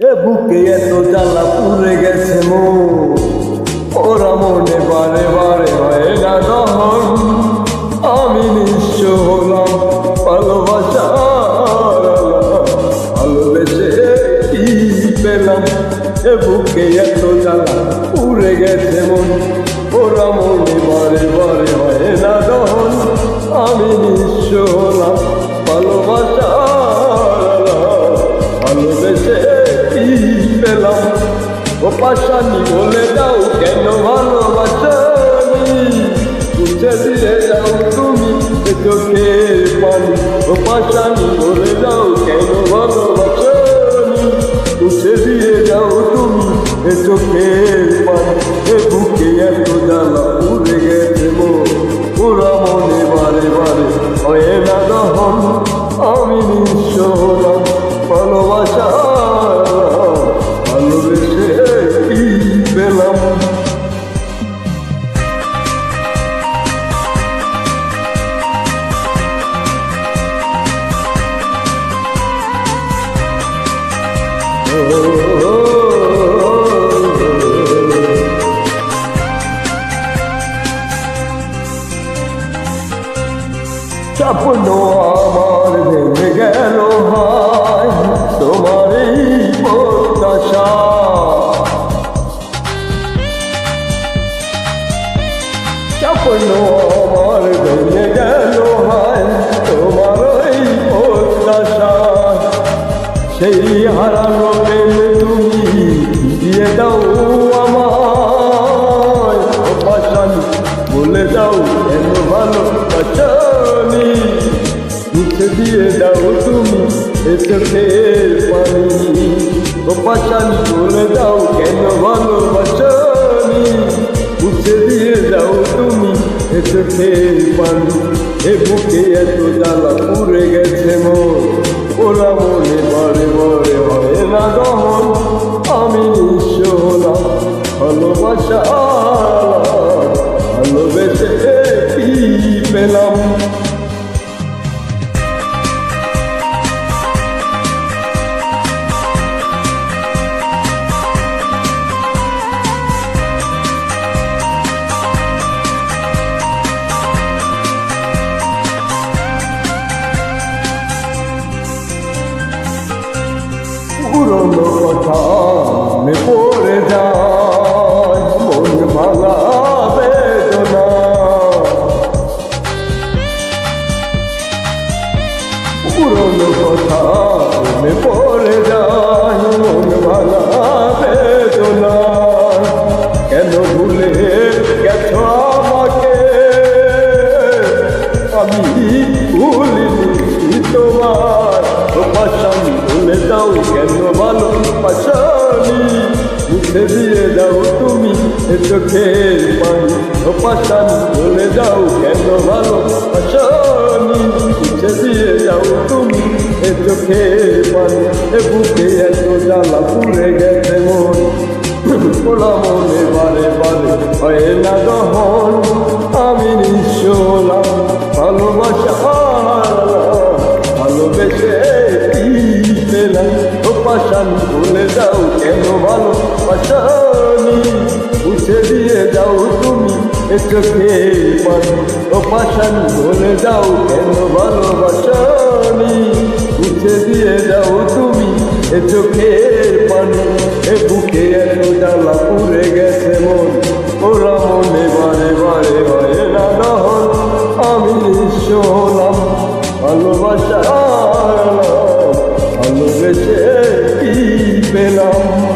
এ বুকে এত জ্বালা পুড়ে গেছে মো। ওরা মনে বারে বারে হয় না দহন আমি নিঃস্ব হলাম ভালোবাসার ভালোবেসে কি পেলাম? এ বুকে এত জ্বালা পুড়ে গেছে মন। ওরা মনে বারে বারে হয় না দহন আমি নিঃস্ব হলাম ভালোবাসার ও পাশানি বলে দাও কেন ভালোবাসানি বুঝে দিয়ে যাও তুমি চোখের পানি। ও পাশানি বলে দাও কেন ভালোবাসানি বুঝে দিয়ে যাও তুমি এ চোখের পানি। এ বুকে এত জ্বালা উড়ে গেছে মো ওরা মনে বারে বারে হয় না দহন স্বপ্ন আমার ভেঙে গেল হায় তোমার এই প্রত্যাশা। স্বপ্ন আমার ভেঙে গেল সেই হারানো প্রেম তুমি দিয়ে দাও আমায়। পাশানি বলে দাও কেন ভালো পাশানি মুখে দিয়ে দাও তুমি এ চোখের পানি। ও পাশানি বলে দাও কেন ভালো পাশানি মুখে দিয়ে দাও তুমি এ চোখের পানি। এ বুকে এত জ্বালা পুড়ে গেছে মোর। ওরা মনে বারে বারে হয় না দহন পুরনো কথা মনে পড়ে যায়, মন ভাঙা বেদনা। পুরনো কথা মনে পড়ে যায়, মন ভাঙা বেদনা। কেন ভুলে গেছো আমাকে? আমি ভুলিনি তোমার ও ভুলে দাও কেন পাশানি মুখে দিয়ে দাও তুমি, এ চোখের পানি। ও পাশানি ভুলে যাও কেন ভালো? পাশানি মুখে দিয়ে যাও তুমি, এ চোখের পানি। এ বুকে এত জ্বালা পুড়ে গেছে মন। পোলা মনে বারে বারে হয় না দহন। পাশানি ভুলে যাও কেন ভালো পাশানি মুছে দিয়ে যাও তুমি, এ চোখে পাশানি ভুলে যাও কেন ভালোবাসানি? মুছে দিয়ে যাও তুমি, এ চোখের পানি। এ বুকে এত জ্বালা পুড়ে গেছে মন। ওরা মনে বারে বারে বারে না আমি নিঃস্ব হলাম ভালোবাসা ভালোবেসে কি পেলাম?